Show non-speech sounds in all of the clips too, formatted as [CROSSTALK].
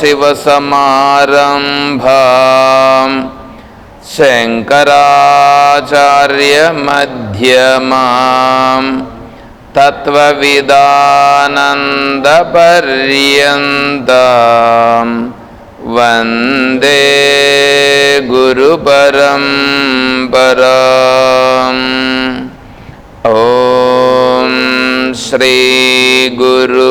शिवसमारम्भा शङ्कराचार्यमध्यमां तत्त्वविदानन्दपर्यन्द वन्दे गुरुपरं पराम् ॐ श्रीगुरु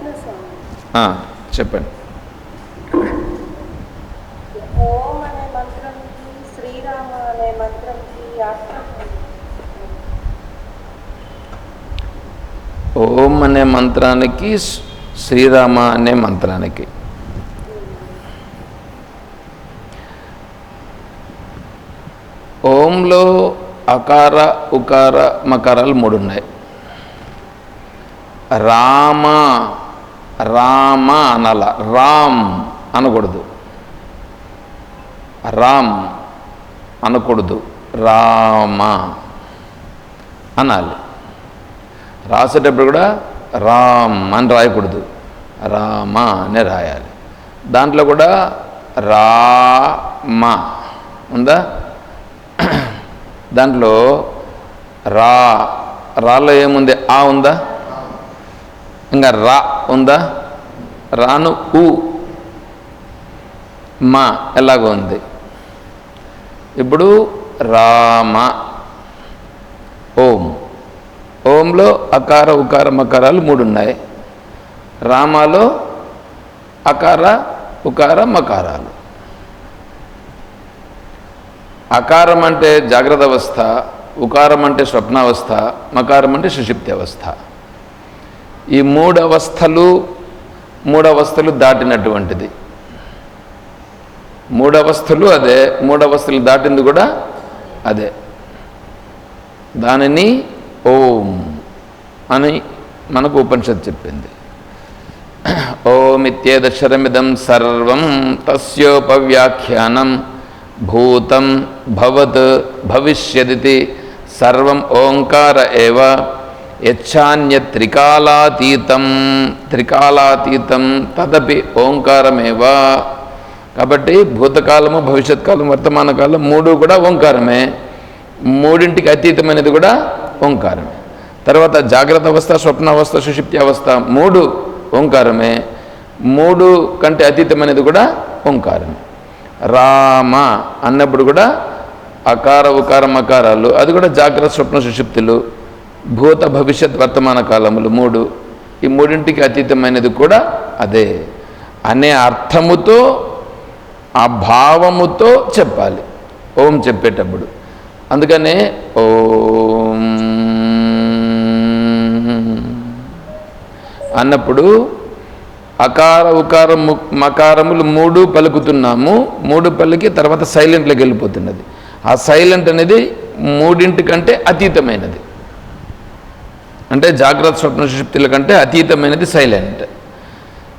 చెప్పండి. ఓం అనే మంత్రానికి శ్రీరామ అనే మంత్రానికి. ఓంలో అకార ఉకార మకారాలు మూడు ఉన్నాయి. రామ రామ అనాల రామ్ అనకూడదు. రామ్ అనకూడదు. రామ అనాలి. రాసేటప్పుడు కూడా రామ్ అని రాయకూడదు. రామ అని రాయాలి. దాంట్లో కూడా రామ ఉందా? దాంట్లో రా రాలో ఏముంది? ఆ ఉందా? ఇంకా రా ఉందా? రాను ఊ. మా ఎలాగో ఉంది. ఇప్పుడు రామ. ఓం. ఓంలో అకార ఉకార మకారాలు మూడు ఉన్నాయి రామాలో అకార ఉకార మకారాలు. అకారం అంటే జాగ్రత్త అవస్థ ఉకారం అంటే స్వప్నావస్థ మకారం అంటే సుషిప్తి అవస్థ. ఈ మూడు అవస్థలు దాటినటువంటిది. మూడవస్థలు అదే మూడవస్థలు దాటింది కూడా అదే. దానిని ఓం అని మనకు ఉపనిషత్ చెప్పింది. ఓమిత్యేదక్షరమిదం సర్వం తస్యోపవ్యాఖ్యానం భూతం భవత్ భవిష్యదితి సర్వం ఓంకార ఏవ యచ్చాన్య త్రికాలాతీతం త్రికాలాతీతం తదపి ఓంకారమేవ. కాబట్టి భూతకాలము భవిష్యత్ కాలం వర్తమాన కాలం మూడు కూడా ఓంకారమే. మూడింటికి అతీతమైనది కూడా ఓంకారమే. తర్వాత జాగ్రత్త అవస్థ స్వప్నావస్థ సుషిప్తి అవస్థ మూడు ఓంకారమే. మూడు కంటే అతీతమైనది కూడా ఓంకారమే. రామ అన్నప్పుడు కూడా అకార ఉకారం అకారాలు అది కూడా జాగ్రత్త స్వప్న సుషుప్తులు. భూత భవిష్యత్ వర్తమాన కాలములు మూడు. ఈ మూడింటికి అతీతమైనది కూడా అదే. అనే అర్థముతో ఆ భావముతో చెప్పాలి. ఓం చెప్పేటప్పుడు. అందుకనే ఓం అన్నప్పుడు అకార ఉకారం మకారములు మూడు పలుకుతున్నాము. మూడు పలికి తర్వాత సైలెంట్లోకి వెళ్ళిపోతున్నది. ఆ సైలెంట్ అనేది మూడింటి కంటే అతీతమైనది. అంటే జాగ్రత్త స్వప్న సుషుప్తుల కంటే అతీతమైనది సైలెంట్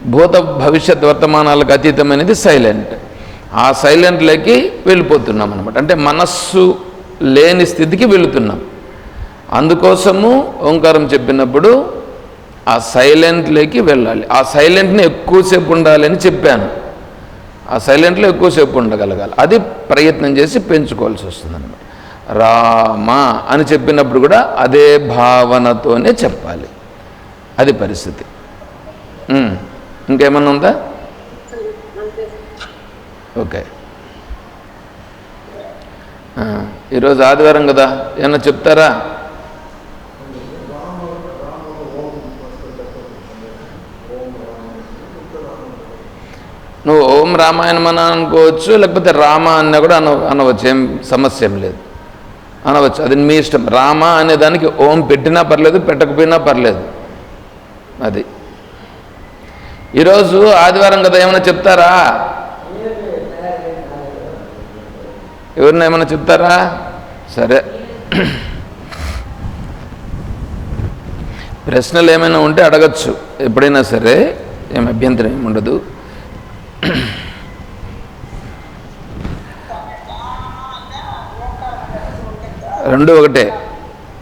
భూత భవిష్యత్ వర్తమానాలకు అతీతమైనది సైలెంట్ ఆ సైలెంట్లోకి వెళ్ళిపోతున్నాం అనమాట అంటే మనస్సు లేని స్థితికి వెళుతున్నాం. అందుకోసము ఓంకారం చెప్పినప్పుడు ఆ సైలెంట్లోకి వెళ్ళాలి. ఆ సైలెంట్ని ఎక్కువసేపు ఉండాలని చెప్పాను. ఆ సైలెంట్లో ఎక్కువసేపు ఉండగలగాలి. అది ప్రయత్నం చేసి పెంచుకోవాల్సి వస్తుంది అనమాట రామ అని చెప్పినప్పుడు కూడా అదే భావనతోనే చెప్పాలి. అది పరిస్థితి. ఇంకేమన్నా ఉందా? ఓకే. ఈరోజు ఆదివారం కదా ఏమన్నా చెప్తారా? నువ్వు ఓం రామాయణం అని అనుకోవచ్చు లేకపోతే రామ అన్న కూడా అన అనవచ్చు ఏం సమస్య ఏం లేదు. అనవచ్చు. అది మీ ఇష్టం. రామ అనే దానికి ఓం పెట్టినా పర్లేదు పెట్టకపోయినా పర్లేదు. అది. ఈరోజు ఆదివారం కదా ఏమైనా చెప్తారా? ఎవరిని ఏమైనా చెప్తారా? సరే. ప్రశ్నలు ఏమైనా ఉంటే అడగచ్చు. ఎప్పుడైనా సరే ఏం అభ్యంతరం ఏమి ఉండదు రెండు ఒకటే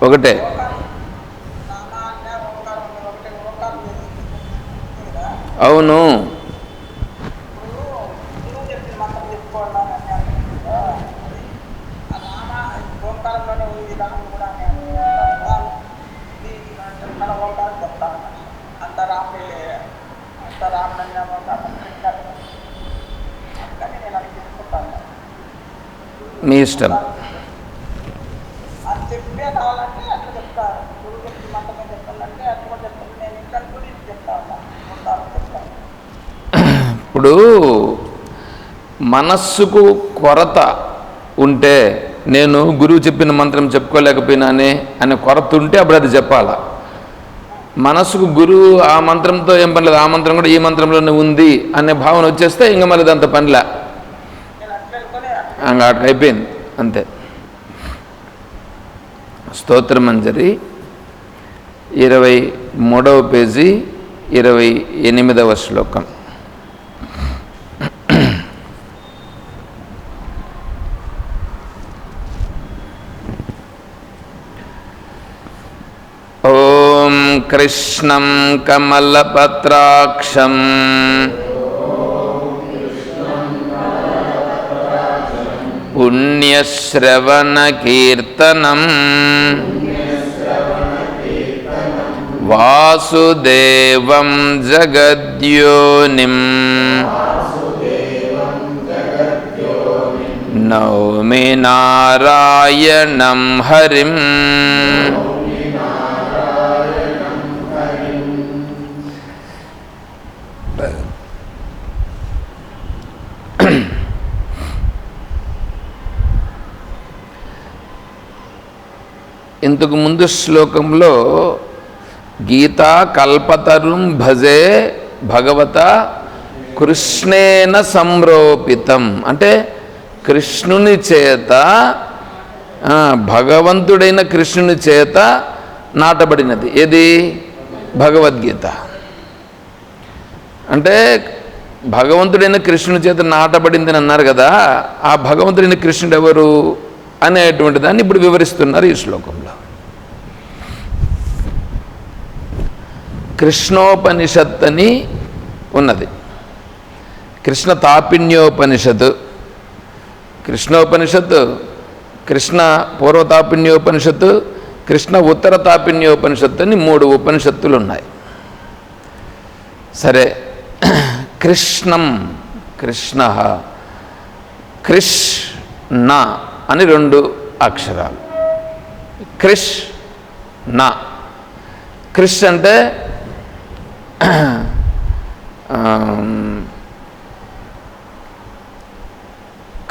ఒకటే. అవును. మీ ఇష్టం అది చెప్పే కావాలంటే అట్లా చెప్తారు గురువు చెప్పి మంత్రమే చెప్పాలంటే అట్లా కూడా చెప్తాను నేను ఇంకా గురించి చెప్తా ఉన్నాను ఉంటాను చెప్తాను ఇప్పుడు మనస్సుకు కొరత ఉంటే నేను గురువు చెప్పిన మంత్రం చెప్పుకోలేకపోయినానే అనే కొరత ఉంటే అప్పుడు అది చెప్పాలా? మనసుకు గురువు ఆ మంత్రంతో ఏం పనిలేదు ఆ మంత్రం కూడా ఈ మంత్రంలోనే ఉంది అనే భావన వచ్చేస్తే ఇంకా మళ్ళీ అంత పనిలే. నేను అట్లా అయిపోయింది అంతే. స్తోత్రమంజరి ఇరవై మూడవ పేజీ ఇరవై ఎనిమిదవ శ్లోకం. कृष्णं कमलपत्राक्षम्। पुण्यश्रवणकीर्तनम्। वासुदेवं जगद्योनिम्। नौमि नारायणं हरिम्। ఇంతకు ముందు శ్లోకంలో గీత కల్పతరుం భజే భగవత కృష్ణేన సంరోపితం. అంటే కృష్ణుని చేత భగవంతుడైన కృష్ణుని చేత నాటబడినది. ఏది? భగవద్గీత. అంటే భగవంతుడైన కృష్ణుని చేత నాటబడిందని అన్నారు కదా ఆ భగవంతుడైన కృష్ణుడు ఎవరు అనేటువంటి దాన్ని ఇప్పుడు వివరిస్తున్నారు ఈ శ్లోకంలో. కృష్ణోపనిషత్ అని ఉన్నది. కృష్ణ తాపిణ్యోపనిషత్ కృష్ణోపనిషత్ కృష్ణ పూర్వతాపిన్యోపనిషత్తు కృష్ణ ఉత్తర తాపిణ్యోపనిషత్తు అని మూడు ఉపనిషత్తులు ఉన్నాయి సరే కృష్ణం కృష్ణ క్రిష్ నా అని రెండు అక్షరాలు. క్రిష్ నా క్రిష్ అంటే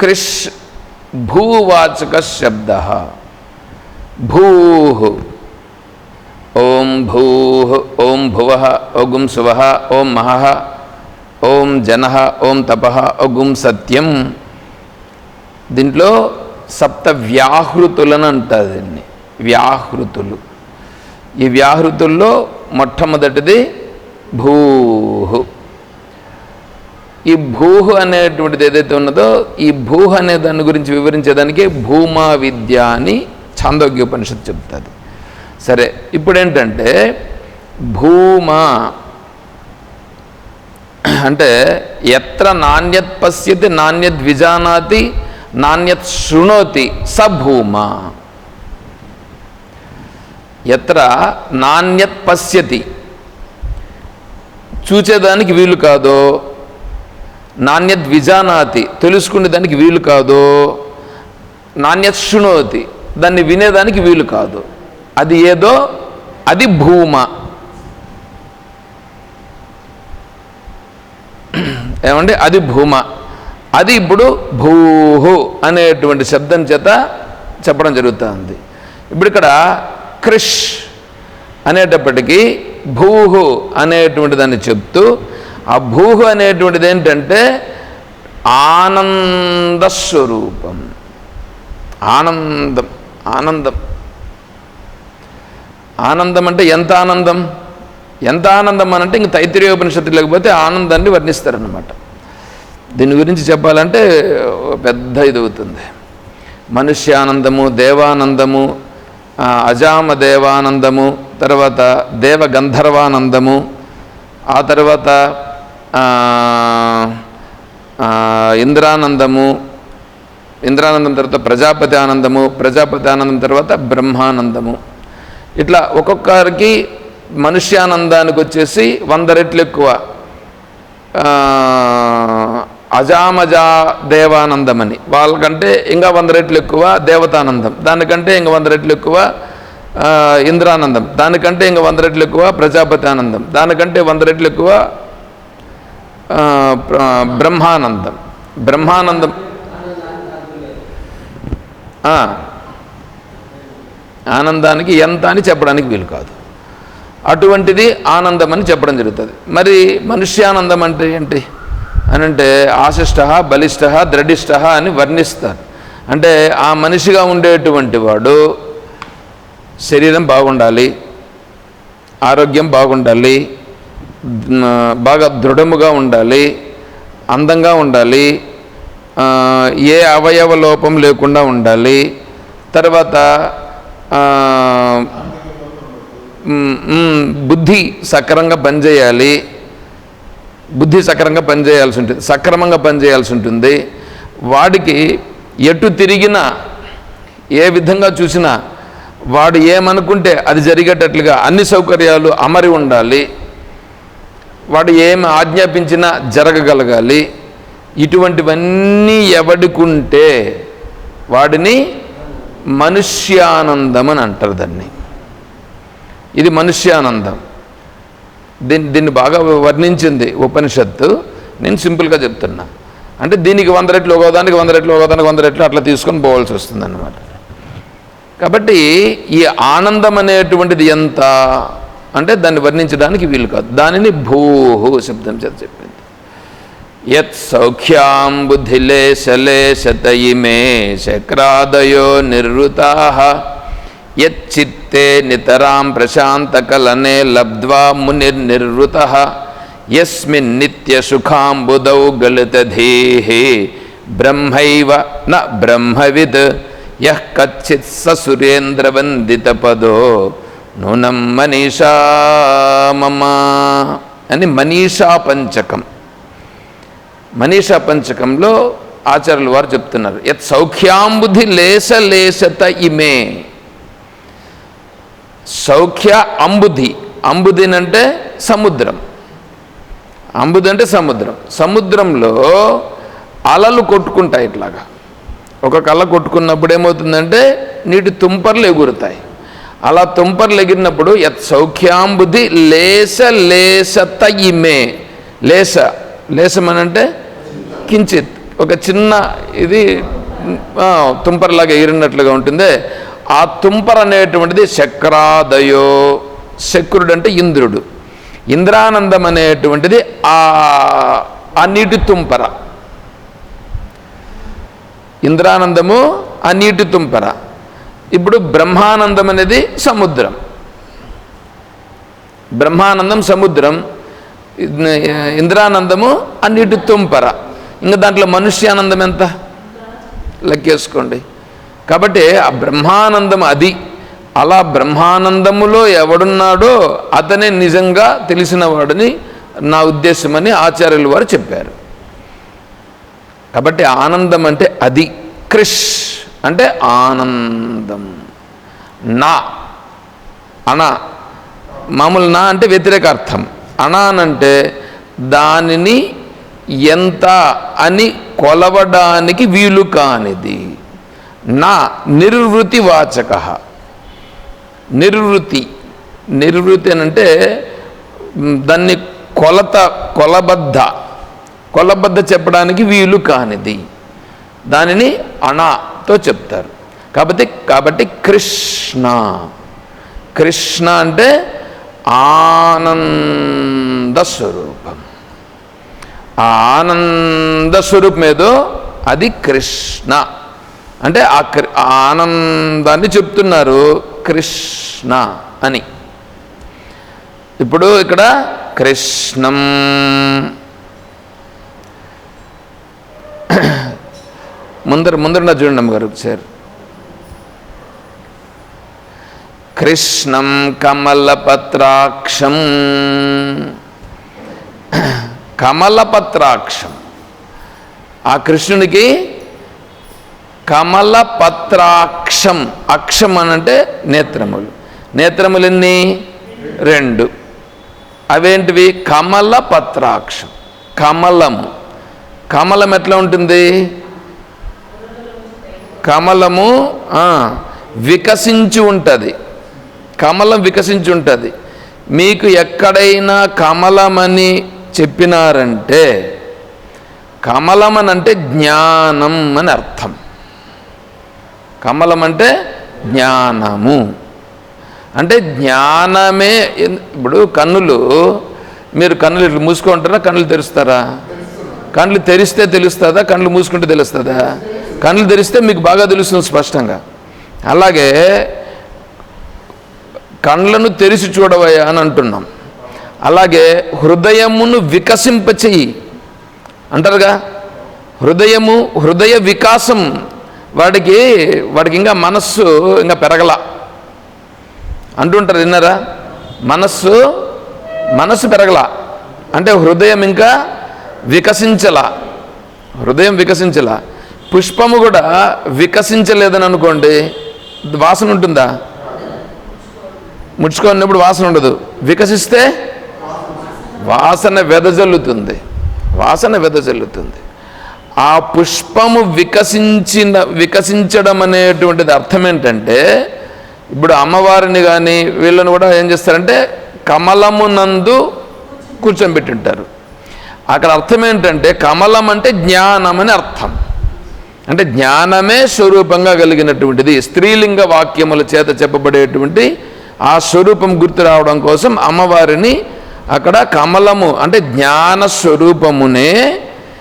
క్రిష్ కృష్ భూవాచక శబ్ద భూ. ఓం భూ ఓం భువ ఓగుం శువ ఓం మహ ఓం జన ఓం తప ఓగుం సత్యం. దీంట్లో సప్త వ్యాహృతులను అంటారు దీన్ని. వ్యాహృతులు. ఈ వ్యాహృతుల్లో మొట్టమొదటిది భూహు. ఈ భూహు అనేటువంటిది ఏదైతే ఉన్నదో ఈ భూహు అనే దాని గురించి వివరించేదానికి భూమా విద్య అని ఛాందోగ్యోపనిషత్తు చెప్తుంది సరే ఇప్పుడేంటంటే భూమా అంటే ఎత్ర నాణ్యత్ పశ్యతి నాణ్యత్ విజానాతి నాణ్యత్ శృణోతి స భూమా. ఎత్ర నాణ్యత్ పశ్యతి చూచేదానికి వీలు కాదో? నాణ్యత్ విజానాతి తెలుసుకునేదానికి వీలు కాదు? నాణ్యత్ శృణోతి దాన్ని వినేదానికి వీలు కాదు? అది ఏదో? అది భూమ. ఏమండి? అది భూమ. అది ఇప్పుడు భూహు అనేటువంటి శబ్దం చేత చెప్పడం జరుగుతుంది. ఇప్పుడు ఇక్కడ క్రిష్ అనేటప్పటికీ భూహు అనేటువంటి దాన్ని చెప్తూ ఆ భూహు అనేటువంటిది ఏంటంటే ఆనంద స్వరూపం ఆనందం. ఆనందం ఆనందం అంటే ఎంత ఆనందం? ఎంత ఆనందం అని అంటే ఇంక తైత్రీయోపనిషత్తు లేకపోతే ఆనందాన్ని వర్ణిస్తారనమాట దీని గురించి చెప్పాలంటే పెద్ద ఇది అవుతుంది మనుష్యానందము దేవానందము అజామ దేవానందము తర్వాత దేవ గంధర్వానందము ఆ తర్వాత ఇంద్రానందము ఇంద్రానందం తర్వాత ప్రజాపతి ఆనందము ప్రజాపతి ఆనందం తర్వాత బ్రహ్మానందము. ఇట్లా ఒక్కొక్కరికి మనుష్యానందానికి వచ్చేసి వంద రెట్లు ఎక్కువ. అజామజా దేవానందం అని వాళ్ళకంటే ఇంకా వంద రెట్లు ఎక్కువ దేవతానందం. దానికంటే ఇంకా వంద రెట్లు ఎక్కువ ఇంద్రానందం. దానికంటే ఇంకా వంద రెట్లు ఎక్కువ ప్రజాపతి ఆనందం. దానికంటే వంద రెట్లు ఎక్కువ బ్రహ్మానందం. బ్రహ్మానందం. ఆనందానికి ఎంత అని చెప్పడానికి వీలు కాదు. అటువంటిది ఆనందం అని చెప్పడం జరుగుతుంది. మరి మనుష్యానందం అంటే ఏంటి? అని అంటే ఆశిష్ట బలిష్ట దృఢిష్ట అని వర్ణిస్తారు. అంటే ఆ మనిషిగా ఉండేటువంటి వాడు శరీరం బాగుండాలి ఆరోగ్యం బాగుండాలి బాగా దృఢముగా ఉండాలి అందంగా ఉండాలి ఏ అవయవ లోపం లేకుండా ఉండాలి తర్వాత బుద్ధి సక్రంగా పనిచేయాలి బుద్ధి సక్రంగా పనిచేయాల్సి ఉంటుంది సక్రమంగా పనిచేయాల్సి ఉంటుంది. వాడికి ఎటు తిరిగినా ఏ విధంగా చూసినా వాడు ఏమనుకుంటే అది జరిగేటట్లుగా అన్ని సౌకర్యాలు అమరి ఉండాలి. వాడు ఏమి ఆజ్ఞాపించినా జరగగలగాలి. ఇటువంటివన్నీ ఎవడికుంటే వాడిని మనుష్యానందం అని అంటారు దాన్ని. ఇది మనుష్యానందం. దీన్ని దీన్ని బాగా వర్ణించింది ఉపనిషత్తు. నేను సింపుల్గా చెప్తున్నా. అంటే దీనికి వంద రెట్లు ఒకదానికి వంద రెట్లు ఒకదానికి వంద రెట్లు అట్లా తీసుకొని పోవాల్సి వస్తుంది అన్నమాట కాబట్టి ఈ ఆనందం అనేటువంటిది ఎంత? అంటే దాన్ని వర్ణించడానికి వీలు కాదు. దానిని భూహు శబ్దం చేత చెప్పింది. యత్ సౌఖ్యాం బుద్ధిలేశలేశత శతయిమే శక్రాదయో నిర్వృతా. యచ్చిత్తే నితరాం ప్రశాంతకలనే లబ్ధ్వా మునిర్నిర్వృత. యస్మిన్ నిత్యసుఖాంబుదౌ గలితధీః బ్రహ్మైవ న బ్రహ్మవిద్. యః కచ్చిత్ స సురేంద్రవందితపదో నూనం మనీషా మమ అని మనీషా పంచకం. మనీషా పంచకంలో ఆచార్యులు వారు చెప్తున్నారు. యత్ సౌఖ్యాంబుధి లేశ లేశత ఇమే. సౌఖ్య అంబుధి. అంబుధి అంటే సముద్రం. అంబుధి అంటే సముద్రం. సముద్రంలో అలలు కొట్టుకుంటాయి ఇట్లాగా. ఒక కళ్ళ కొట్టుకున్నప్పుడు ఏమవుతుందంటే నీటి తుంపర్లు ఎగురుతాయి. అలా తుంపర్లు ఎగిరినప్పుడు యత్ సౌఖ్యాంబుధి లేస లేసత ఇమే లేస లేసమనంటే కించిత్ ఒక చిన్న ఇది తుంపర్లాగా తుంపరలాగా ఎగిరినట్లుగా ఉంటుంది. ఆ తుంపర అనేటువంటిది శక్రాదయో. శక్రుడు అంటే ఇంద్రుడు. ఇంద్రానందం అనేటువంటిది ఆ ఆ నీటి తుంపర. ఇంద్రానందము ఆ నీటి తుంపర. ఇప్పుడు బ్రహ్మానందం అనేది సముద్రం. బ్రహ్మానందం సముద్రం ఇంద్రానందము ఆ నీటి తుంపర. ఇంకా దాంట్లో మనుష్యానందం ఎంత? లెక్కేసుకోండి. కాబట్టి ఆ బ్రహ్మానందం అది. అలా బ్రహ్మానందములో ఎవడున్నాడో అతనే నిజంగా తెలిసినవాడని నా ఉద్దేశమని ఆచార్యులు వారు చెప్పారు. కాబట్టి ఆనందం అంటే అది క్రిష్ అంటే ఆనందం. నా అనా మామూలు నా అంటే వ్యతిరేక అర్థం అనానంటే దానిని ఎంత అని కొలవడానికి వీలు కానిది. నా నిర్వృతి వాచక. నిర్వృతి నిర్వృతి అంటే దాన్ని కొలత కొలబద్ద కొల్లబద్ద చెప్పడానికి వీలు కానిది. దానిని అణతో చెప్తారు. కాబట్టి కాబట్టి కృష్ణ. కృష్ణ అంటే ఆనంద స్వరూపం. ఆ ఆనంద స్వరూపం ఏదో? అది కృష్ణ. అంటే ఆ కృ- ఆ ఆనందాన్ని చెప్తున్నారు కృష్ణ అని. ఇప్పుడు ఇక్కడ కృష్ణం ముందర ముందర చూడండి అమ్మగారు ఒకసారి. కృష్ణం కమలపత్రాక్షం. కమలపత్రాక్షం. ఆ కృష్ణునికి కమలపత్రాక్షం అక్షం అని అంటే నేత్రములు. నేత్రములు ఎన్ని? రెండు. అవేంటివి? కమలపత్రాక్షం. కమలం కమలం ఎట్లా ఉంటుంది? కమలము వికసించి ఉంటుంది. కమలం వికసించి ఉంటుంది. మీకు ఎక్కడైనా కమలమని చెప్పినారంటే కమలం అని అంటే జ్ఞానం అని అర్థం. కమలం అంటే జ్ఞానము. అంటే జ్ఞానమే ఇప్పుడు కన్నులు మీరు కన్నులు ఇట్లా మూసుకుంటారా కన్నులు తెరుస్తారా? కళ్ళు తెరిస్తే తెలుస్తుందా కళ్ళు మూసుకుంటే తెలుస్తుందా? కళ్ళు తెరిస్తే మీకు బాగా తెలుస్తుంది స్పష్టంగా. అలాగే కళ్ళను తెరిచి చూడవయ్యా అని అంటున్నాం. అలాగే హృదయమును వికసింపచేయి అంటారుగా? హృదయము హృదయ వికాసం వాడికి వాడికి ఇంకా మనస్సు ఇంకా పెరగల. అంటుంటారు విన్నారా? మనస్సు మనస్సు పెరగల. అంటే హృదయం ఇంకా వికసించలా. హృదయం వికసించలా. పుష్పము కూడా వికసించలేదని అనుకోండి వాసన ఉంటుందా? ముడుచుకున్నప్పుడు వాసన ఉండదు. వికసిస్తే వాసన వెదజల్లుతుంది. వాసన వెదజల్లుతుంది. ఆ పుష్పము వికసించిన వికసించడం అనేటువంటిది అర్థం ఏంటంటే ఇప్పుడు అమ్మవారిని కానీ వీళ్ళని కూడా ఏం చేస్తారంటే కమలమునందు కూర్చొని ఉంటారు అక్కడ అర్థం ఏంటంటే కమలం అంటే జ్ఞానం అని అర్థం. అంటే జ్ఞానమే స్వరూపంగా కలిగినటువంటిది. స్త్రీలింగ వాక్యముల చేత చెప్పబడేటువంటి ఆ స్వరూపం గుర్తు రావడం కోసం అమ్మవారిని అక్కడ కమలము అంటే జ్ఞాన స్వరూపమునే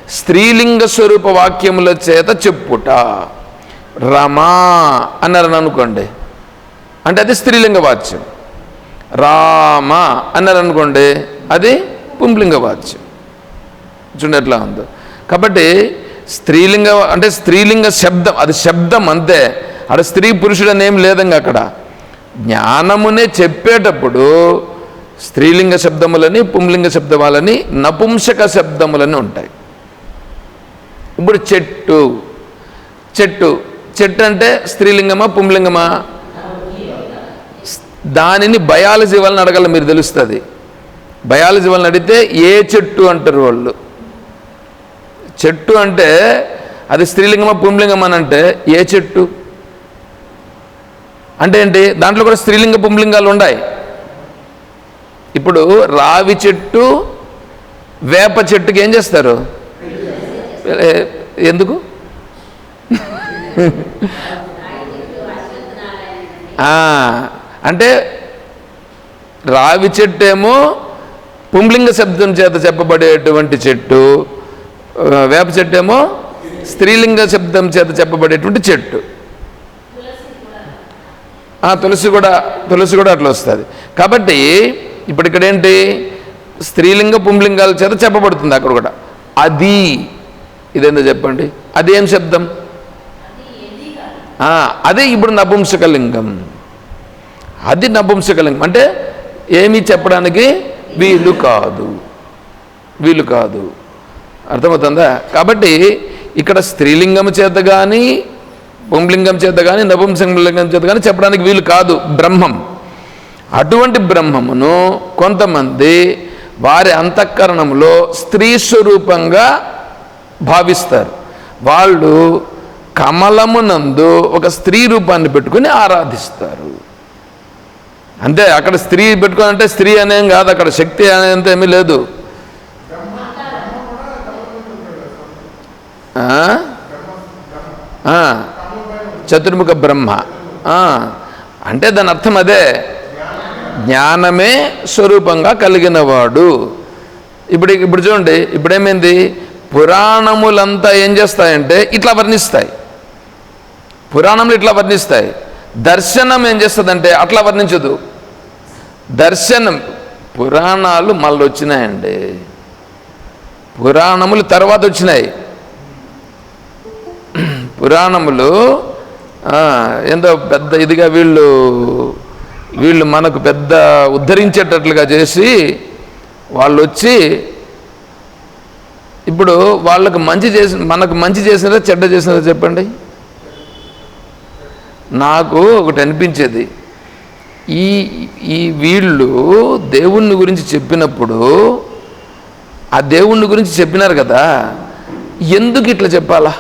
స్త్రీలింగ స్వరూప వాక్యముల చేత చెప్పుట. రమా అన్నారని అనుకోండి. అంటే అది స్త్రీలింగ వాచ్యం. రామ అన్నారు అనుకోండి అది పుంలింగ వాచ్యం. చూడండి ఎట్లా ఉందో. కాబట్టి స్త్రీలింగ అంటే స్త్రీలింగ శబ్దం అది శబ్దం అంతే. అక్కడ స్త్రీ పురుషుడు అనేం లేదంగా అక్కడ. జ్ఞానమునే చెప్పేటప్పుడు స్త్రీలింగ శబ్దములని పుంలింగ శబ్దములని నపుంసక శబ్దములని ఉంటాయి. ఇప్పుడు చెట్టు చెట్టు చెట్టు అంటే స్త్రీలింగమా పుంలింగమా? దానిని బయాలజీ వాళ్ళని అడగాల మీరు తెలుస్తుంది. బయాలజీ వాళ్ళని అడిగితే ఏ చెట్టు అంటారు వాళ్ళు? చెట్టు అంటే అది స్త్రీలింగమా పుంలింగం అని అంటే ఏ చెట్టు? అంటే ఏంటి? దాంట్లో కూడా స్త్రీలింగ పుంలింగాలు ఉన్నాయి ఇప్పుడు రావి చెట్టు వేప చెట్టుకి ఏం చేస్తారు? ఎందుకు? అంటే రావి చెట్టు ఏమో పుంలింగ శబ్దం చేత చెప్పబడేటువంటి చెట్టు వేప చెట్టు ఏమో స్త్రీలింగ శబ్దం చేత చెప్పబడేటువంటి చెట్టు. ఆ, తులసి కూడా తులసి కూడా అట్లా వస్తుంది. కాబట్టి ఇప్పుడు ఇక్కడ ఏంటి స్త్రీలింగ పుంలింగాల చేత చెప్పబడుతుంది అక్కడ కూడా. అది. ఇదేందో చెప్పండి? అది ఏం శబ్దం అదే ఇప్పుడు నపుంసకలింగం. అది నపుంసకలింగం. అంటే ఏమీ చెప్పడానికి వీలు కాదు. వీలు కాదు. అర్థమవుతుందా? కాబట్టి ఇక్కడ స్త్రీలింగం చేత కానీ పుంలింగం చేత కానీ నపుంసకలింగం చేత కానీ చెప్పడానికి వీలు కాదు. బ్రహ్మం. అటువంటి బ్రహ్మమును కొంతమంది వారి అంతఃకరణంలో స్త్రీ స్వరూపంగా భావిస్తారు. వాళ్ళు కమలమునందు ఒక స్త్రీ రూపాన్ని పెట్టుకుని ఆరాధిస్తారు. అంతే అక్కడ స్త్రీ పెట్టుకుని అంటే స్త్రీ అనేం కాదు అక్కడ శక్తి అనేది ఏమీ లేదు ఆ? ఆ, చతుర్ముఖ బ్రహ్మ. అంటే దాని అర్థం అదే. జ్ఞానమే స్వరూపంగా కలిగినవాడు. ఇప్పుడు ఇప్పుడు చూడండి ఇప్పుడేమైంది? పురాణములంతా ఏం చేస్తాయంటే ఇట్లా వర్ణిస్తాయి. పురాణములు ఇట్లా వర్ణిస్తాయి. దర్శనం ఏం చేస్తుందంటే అట్లా వర్ణించదు. దర్శనం పురాణాలు మళ్ళీ వచ్చినాయండి పురాణములు తర్వాత వచ్చినాయి. పురాణములు ఆ, ఏందో పెద్ద ఇదిగా వీళ్ళు వీళ్ళు మనకు పెద్ద ఉద్ధరించేటట్లుగా చేసి వాళ్ళు వచ్చి ఇప్పుడు వాళ్ళకు మంచి చేసిన మనకు మంచి చేసినారా చెడ్డ చేసినారా చెప్పండి. నాకు ఒకటి అనిపించేది. ఈ ఈ వీళ్ళు దేవుణ్ణి గురించి చెప్పినప్పుడు ఆ దేవుణ్ణి గురించి చెప్పినారు కదా ఎందుకు ఇట్లా చెప్పాలా?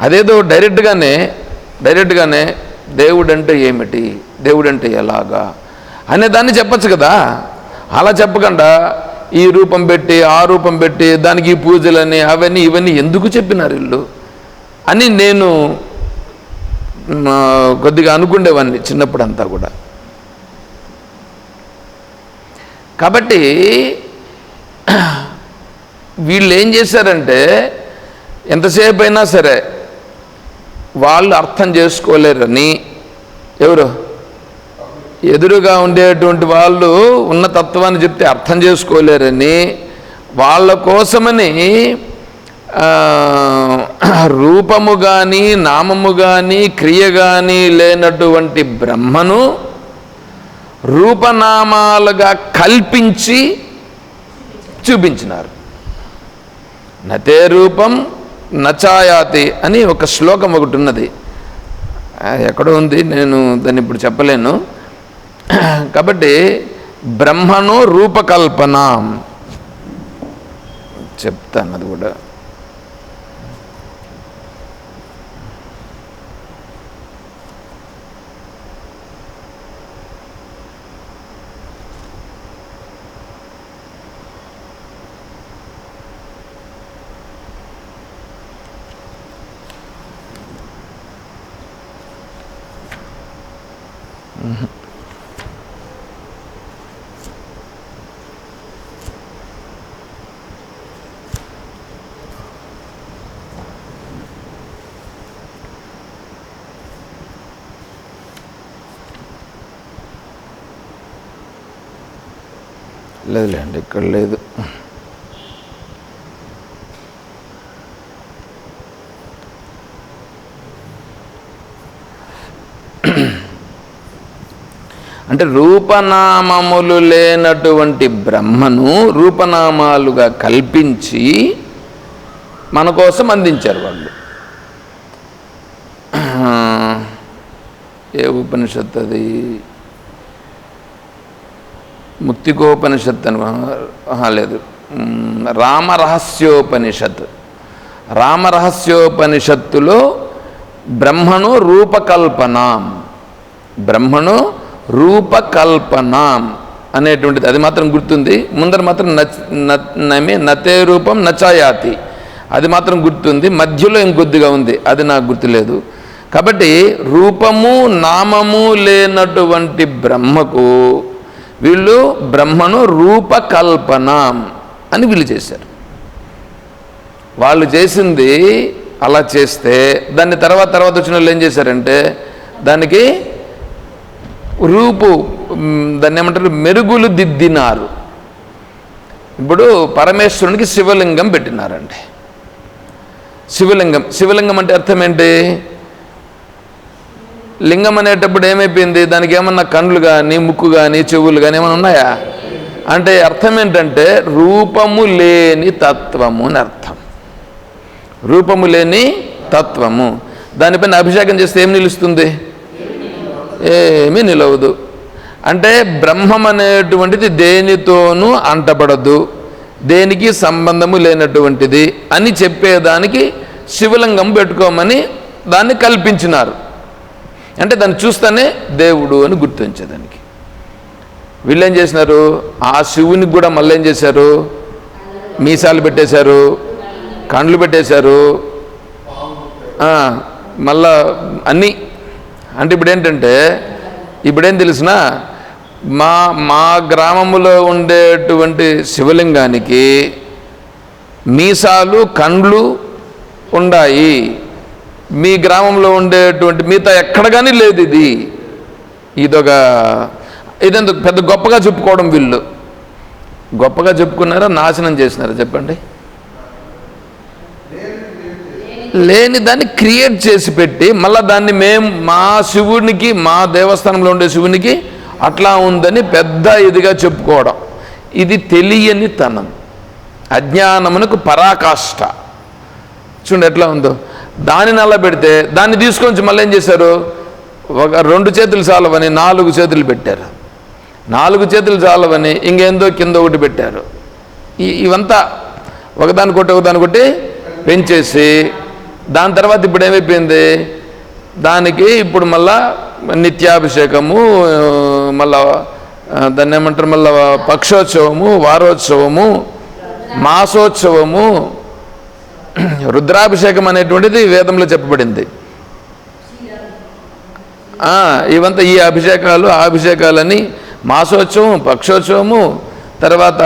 అదేదో డైరెక్ట్గానే డైరెక్ట్గానే దేవుడు అంటే ఏమిటి? దేవుడు అంటే ఎలాగా? అనే దాన్ని చెప్పచ్చు కదా? అలా చెప్పకుండా ఈ రూపం పెట్టి ఆ రూపం పెట్టి దానికి ఈ పూజలని అవన్నీ ఇవన్నీ ఎందుకు చెప్పినారు వీళ్ళు? అని నేను కొద్దిగా అనుకుండేవాడిని చిన్నప్పుడు అంతా కూడా. కాబట్టి వీళ్ళు ఏం చేశారంటే ఎంతసేపు అయినా సరే వాళ్ళు అర్థం చేసుకోలేరని ఎవరు? ఎదురుగా ఉండేటువంటి వాళ్ళు ఉన్న తత్వాన్ని చెప్తే అర్థం చేసుకోలేరని వాళ్ళ కోసమని రూపము కానీ నామము కానీ క్రియ కానీ లేనటువంటి బ్రహ్మను రూపనామాలుగా కల్పించి చూపించినారు. నతే రూపం నచాయాతి అని ఒక శ్లోకం ఒకటి ఉన్నది. ఎక్కడో ఉంది నేను దాన్ని ఇప్పుడు చెప్పలేను. కాబట్టి బ్రహ్మను రూపకల్పన. చెప్తాను అది కూడా. ఇక్కడ లేదు అంటే రూపనామములు లేనటువంటి బ్రహ్మను రూపనామాలుగా కల్పించి మన కోసం అందించారు వాళ్ళు. ఏ ఉపనిషత్తు అది ముత్తికోపనిషత్ అని లేదు. రామరహస్యోపనిషత్. రామరహస్యోపనిషత్తులో బ్రహ్మను రూపకల్పనాం. బ్రహ్మను రూపకల్పనాం అనేటువంటిది. అది మాత్రం గుర్తుంది. ముందర మాత్రం నచ్ న- నమే నతే రూపం నచాయాతి. అది మాత్రం గుర్తుంది. మధ్యలో ఇంకొద్దిగా ఉంది. అది నాకు గుర్తులేదు. కాబట్టి రూపము నామము లేనటువంటి బ్రహ్మకు వీళ్ళు బ్రహ్మను రూపకల్పన అని వీళ్ళు చేశారు. వాళ్ళు చేసింది అలా చేస్తే దాన్ని తర్వాత తర్వాత వచ్చిన వాళ్ళు ఏం చేశారంటే దానికి రూపు దాన్ని ఏమంటారు మెరుగులు దిద్దినారు. ఇప్పుడు పరమేశ్వరునికి శివలింగం పెట్టినారండి. శివలింగం శివలింగం అంటే అర్థం ఏంటి? లింగం అనేటప్పుడు ఏమైపోయింది? దానికి ఏమన్నా కండ్లు కానీ ముక్కు కానీ చెవులు కానీ ఏమైనా ఉన్నాయా? అంటే అర్థం ఏంటంటే రూపము లేని తత్వము అని అర్థం. రూపము లేని తత్వము. దానిపైన అభిషేకం చేస్తే ఏం నిలుస్తుంది? ఏమీ నిలవదు. అంటే బ్రహ్మం అనేటువంటిది దేనితోనూ అంటబడదు. దేనికి సంబంధము లేనటువంటిది అని చెప్పేదానికి శివలింగం పెట్టుకోమని దాన్ని కల్పించినారు. అంటే దాన్ని చూస్తేనే దేవుడు అని గుర్తించేదానికి వీళ్ళు ఏం చేసినారు? ఆ శివునికి కూడా మళ్ళీ ఏం చేశారు? మీసాలు పెట్టేశారు కండ్లు పెట్టేశారు మళ్ళా అన్నీ. అంటే ఇప్పుడు ఏంటంటే ఇప్పుడేం తెలిసిన? మా మా గ్రామంలో ఉండేటువంటి శివలింగానికి మీసాలు కండ్లు ఉన్నాయి మీ గ్రామంలో ఉండేటువంటి మిగతా ఎక్కడ కానీ లేదు ఇది. ఇదొక ఇదెందుకు పెద్ద గొప్పగా చెప్పుకోవడం వీళ్ళు. గొప్పగా చెప్పుకున్నారా నాశనం చేసినారా చెప్పండి. లేని దాన్ని క్రియేట్ చేసి పెట్టి మళ్ళీ దాన్ని మేము మా శివునికి మా దేవస్థానంలో ఉండే శివునికి అట్లా ఉందని పెద్ద ఇదిగా చెప్పుకోవడం. ఇది తెలియని తనం. అజ్ఞానమునకు పరాకాష్ట. చూడండి ఎట్లా ఉందో. దానిని అలా పెడితే దాన్ని తీసుకొని మళ్ళీ ఏం చేశారు? ఒక రెండు చేతులు చాలవని నాలుగు చేతులు పెట్టారు. నాలుగు చేతులు చాలవని ఇంకేందో కింద ఒకటి పెట్టారు. ఇవంతా ఒకదాని కొట్టి ఒకదాని కొట్టి పెంచేసి దాని తర్వాత ఇప్పుడు ఏమైపోయింది? దానికి ఇప్పుడు మళ్ళా నిత్యాభిషేకము మళ్ళా దాన్ని ఏమంటారు? మళ్ళా పక్షోత్సవము వారోత్సవము మాసోత్సవము [CLEARS THROAT] రుద్రాభిషేకం అనేటువంటిది వేదంలో చెప్పబడింది. ఇవంతా ఈ అభిషేకాలు ఆ అభిషేకాలని మాసోత్సవం పక్షోత్సవము తర్వాత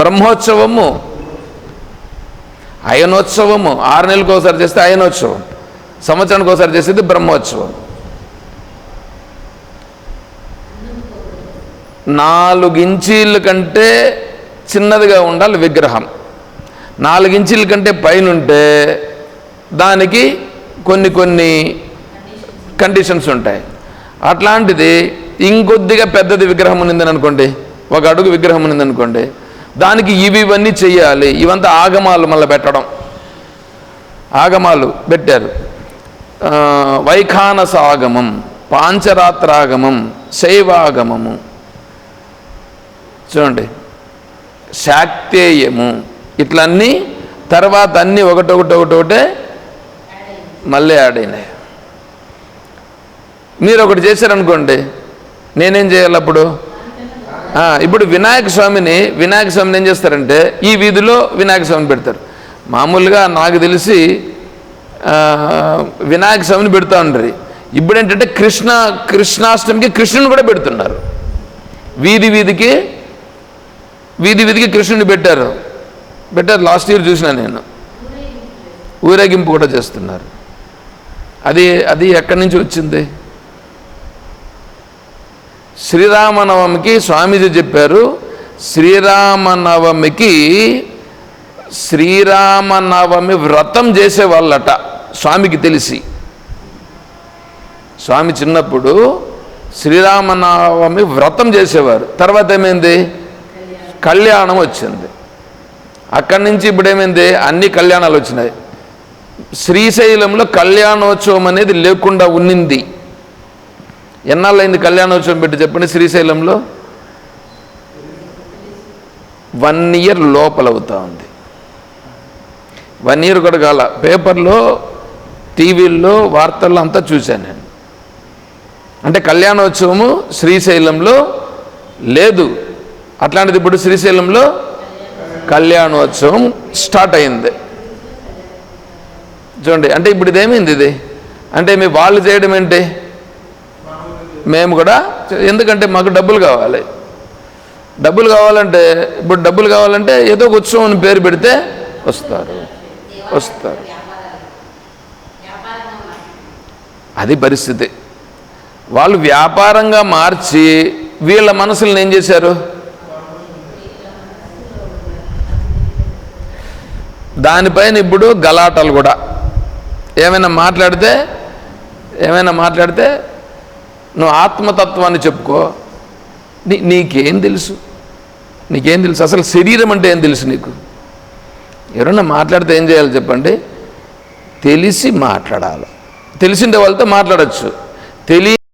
బ్రహ్మోత్సవము అయనోత్సవము. ఆరు నెలలకు ఒకసారి చేస్తే అయనోత్సవం. సంవత్సరానికి ఒకసారి చేసేది బ్రహ్మోత్సవం. నాలుగించీళ్ళ కంటే చిన్నదిగా ఉండాలి విగ్రహం. నాలుగించుల కంటే పైన ఉంటే దానికి కొన్ని కొన్ని కండిషన్స్ ఉంటాయి. అట్లాంటిది ఇంకొద్దిగా పెద్దది విగ్రహం ఉన్నదని అనుకోండి ఒక అడుగు విగ్రహం ఉన్నది అనుకోండి దానికి ఇవి ఇవన్నీ చేయాలి ఇవంతా ఆగమాలు మళ్ళీ పెట్టడం. ఆగమాలు పెట్టారు. వైఖానసాగమం వైఖానస ఆగమం పాంచరాత్రాగమం శైవాగమము. చూడండి. శాక్తేయము. ఇట్లా అన్నీ తర్వాత అన్నీ ఒకటొకటి ఒకటి ఒకటే మళ్ళీ యాడ్ అయినాయి. మీరు ఒకటి చేశారనుకోండి నేనేం చేయాలి అప్పుడు? ఇప్పుడు వినాయక స్వామిని వినాయక స్వామిని ఏం చేస్తారంటే ఈ వీధిలో వినాయక స్వామిని పెడతారు. మామూలుగా నాకు తెలిసి వినాయక స్వామిని పెడతా ఉండ్రి. ఇప్పుడు ఏంటంటే కృష్ణ కృష్ణాష్టమికి కృష్ణుని కూడా పెడుతున్నారు. వీధి వీధికి వీధి వీధికి కృష్ణుని పెట్టారు. బెటర్ లాస్ట్ ఇయర్ చూసిన నేను. ఊరేగింపు కూడా చేస్తున్నారు. అది అది ఎక్కడి నుంచి వచ్చింది? శ్రీరామనవమికి స్వామీజీ చెప్పారు శ్రీరామనవమికి శ్రీరామనవమి వ్రతం చేసేవాళ్ళట స్వామికి తెలిసి. స్వామి చిన్నప్పుడు శ్రీరామనవమి వ్రతం చేసేవారు. తర్వాత ఏమైంది? కళ్యాణం. వచ్చింది. అక్కడి నుంచి ఇప్పుడు ఏమైంది అన్ని కళ్యాణాలు వచ్చినాయి. శ్రీశైలంలో కళ్యాణోత్సవం అనేది లేకుండా ఉన్నింది. ఎన్నాళ్ళైంది కళ్యాణోత్సవం పెట్టి చెప్పండి శ్రీశైలంలో? వన్ ఇయర్ లోపల అవుతా ఉంది. వన్ ఇయర్ కూడా కాల. పేపర్లో టీవీల్లో వార్తల్లో అంతా చూశాను నేను. అంటే కళ్యాణోత్సవము శ్రీశైలంలో లేదు. అట్లాంటిది ఇప్పుడు శ్రీశైలంలో కళ్యాణోత్సవం స్టార్ట్ అయింది. చూడండి అంటే ఇప్పుడు ఇదేమైంది ఇది? అంటే మీ వాళ్ళు చేయడం ఏంటి? మేము కూడా ఎందుకంటే మాకు డబ్బులు కావాలి. డబ్బులు కావాలంటే ఇప్పుడు డబ్బులు కావాలంటే ఏదో ఒక ఉత్సవం అని పేరు పెడితే వస్తారు. వస్తారు. అది పరిస్థితి. వాళ్ళు వ్యాపారంగా మార్చి వీళ్ళ మనసులను ఏం చేశారు? దానిపైన ఇప్పుడు గలాటలు కూడా. ఏమైనా మాట్లాడితే ఏమైనా మాట్లాడితే నువ్వు ఆత్మతత్వాన్ని చెప్పుకో. నీ నీకేం తెలుసు? నీకేం తెలుసు? అసలు శరీరం అంటే ఏం తెలుసు నీకు? ఎవరన్నా మాట్లాడితే ఏం చేయాలి చెప్పండి? తెలిసి మాట్లాడాలి. తెలిసిండే వాళ్ళతో మాట్లాడచ్చు. తెలియ